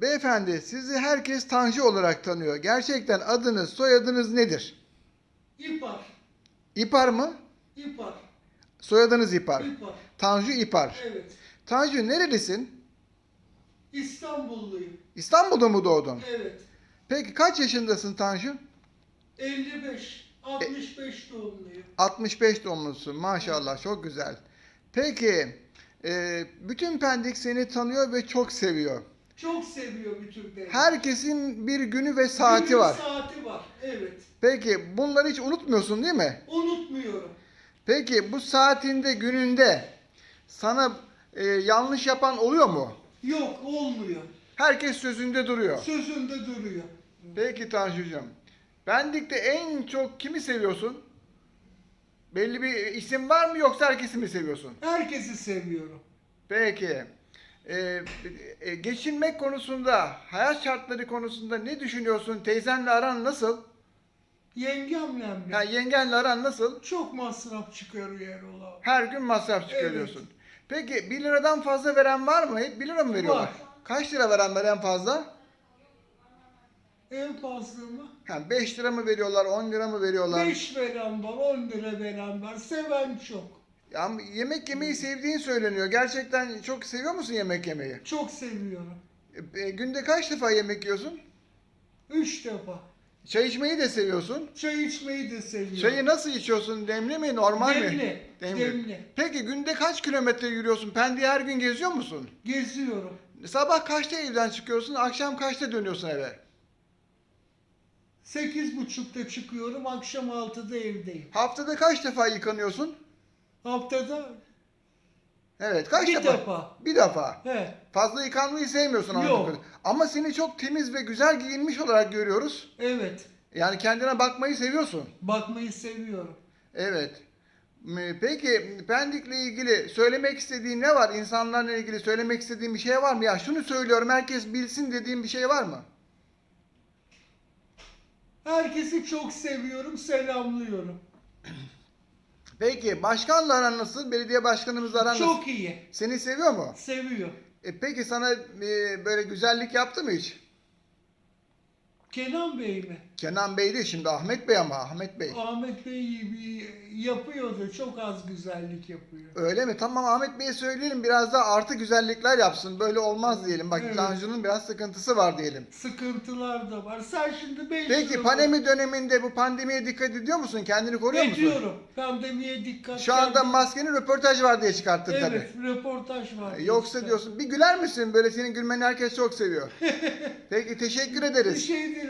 Beyefendi sizi herkes Tanju olarak tanıyor. Gerçekten adınız, soyadınız nedir? İpar. İpar mı? İpar. Soyadınız İpar. İpar. Tanju İpar. Evet. Tanju nerelisin? İstanbulluyum. İstanbul'da mı doğdun? Evet. Peki kaç yaşındasın Tanju? 55. 65 doğumluyum. 65 doğumlusun maşallah çok güzel. Peki e, bütün Pendik seni tanıyor ve çok seviyor. Çok seviyor bütün beni. Herkesin bir günü ve saati Günün var. saati var. Evet. Peki bunları hiç unutmuyorsun değil mi? Unutmuyorum. Peki bu saatinde gününde sana e, yanlış yapan oluyor mu? Yok olmuyor. Herkes sözünde duruyor. Sözünde duruyor. Peki Tanjucuğum. Pendik'te en çok kimi seviyorsun? Belli bir isim var mı yoksa herkesi mi seviyorsun? Herkesi seviyorum. Peki. Ee, e, geçinmek konusunda, hayat şartları konusunda ne düşünüyorsun? Teyzenle aran nasıl? Yengemle mi? Ha, yengenle aran nasıl? Çok masraf çıkarıyor Erol abi. Her gün masraf çıkarıyorsun. Peki 1 liradan fazla veren var mı? Hep 1 lira mı veriyorlar? Var. Kaç lira veren var en fazla? En fazla mı? Ha, 5 lira mı veriyorlar, 10 lira mı veriyorlar? 5 veren var, 10 lira veren var. Seven çok. Ya, yemek yemeyi sevdiğin söyleniyor. Gerçekten çok seviyor musun yemek yemeyi? Çok seviyorum. E, e, günde kaç defa yemek yiyorsun? 3 defa. Çay içmeyi de seviyorsun. Çay içmeyi de seviyorum. Çayı nasıl içiyorsun? Demli mi, normal mi? Demli, demli. Peki günde kaç kilometre yürüyorsun? Pendik'i her gün geziyor musun? Geziyorum. Sabah kaçta evden çıkıyorsun? Akşam kaçta dönüyorsun eve? 8.30'da çıkıyorum, akşam 6'da evdeyim. Haftada kaç defa yıkanıyorsun? Haftada Evet, kaç bir defa? defa. Bir defa. He, Fazla yıkanmayı sevmiyorsun anladığım Yok. kadarıyla. Ama seni çok temiz ve güzel giyinmiş olarak görüyoruz. evet. Yani kendine bakmayı seviyorsun. Bakmayı seviyorum. Evet. M- Peki Pendik'le ilgili söylemek istediğin ne var? İnsanlarla ilgili söylemek istediğin bir şey var mı? Ya şunu söylüyorum herkes bilsin dediğin bir şey var mı? Herkesi çok seviyorum, selamlıyorum. Peki başkanla aran nasıl? Belediye başkanımızla aran nasıl? Çok iyi. Seni seviyor mu? Seviyor. E peki sana e, böyle güzellik yaptı mı hiç? Kenan Bey mi? Kenan Bey değil şimdi Ahmet Bey ama Ahmet Bey. Ahmet Bey bir- yapıyordu. Çok az güzellik yapıyor. Öyle mi? Tamam Ahmet Bey'e söyleyelim biraz daha artı güzellikler yapsın. Böyle olmaz diyelim. Bak Evet. Tanju'nun biraz sıkıntısı var diyelim. Sıkıntılar da var. Sen şimdi 5 Peki pandemi döneminde bu pandemiye dikkat ediyor musun? Kendini koruyor musun? Ediyorum. Pandemiye dikkat. Şu anda kendim- maskeni röportaj var diye çıkarttın Evet, tabii. röportaj var. Yoksa işte. diyorsun bir güler misin? Böyle senin gülmeni herkes çok seviyor. Peki teşekkür ederiz. şey değil.